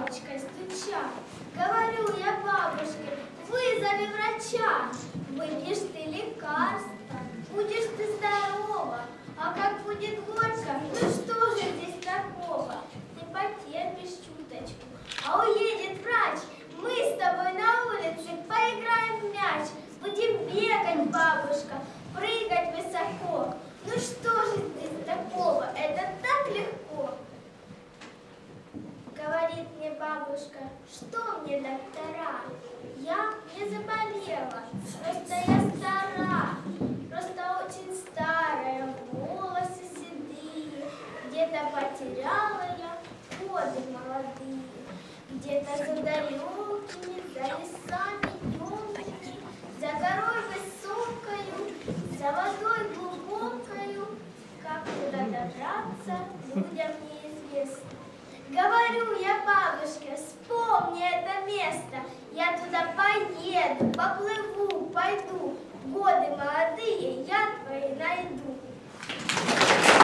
палочкой стуча. Говорю я бабушке, вызови врача. Выпьешь ты лекарство, будешь ты здорова. А как будет горько, ну что же здесь такого? Ты потерпишь чуточку, а уедет врач. Мы с тобой на улице поиграем в мяч. Будем бегать, бабушка, прыгать высоко. Ну что же здесь такого? Это так легко. Говорит мне бабушка, что мне доктора? Я не заболела, просто я стара, просто очень старая, волосы седые, где-то потеряла я годы молодые, где-то за далекими, за лесами темными, за горой высокою, за водой глубокою, как туда добраться, людям неизвестно. Говорю я бабушке, вспомни это место. Я туда поеду, поплыву,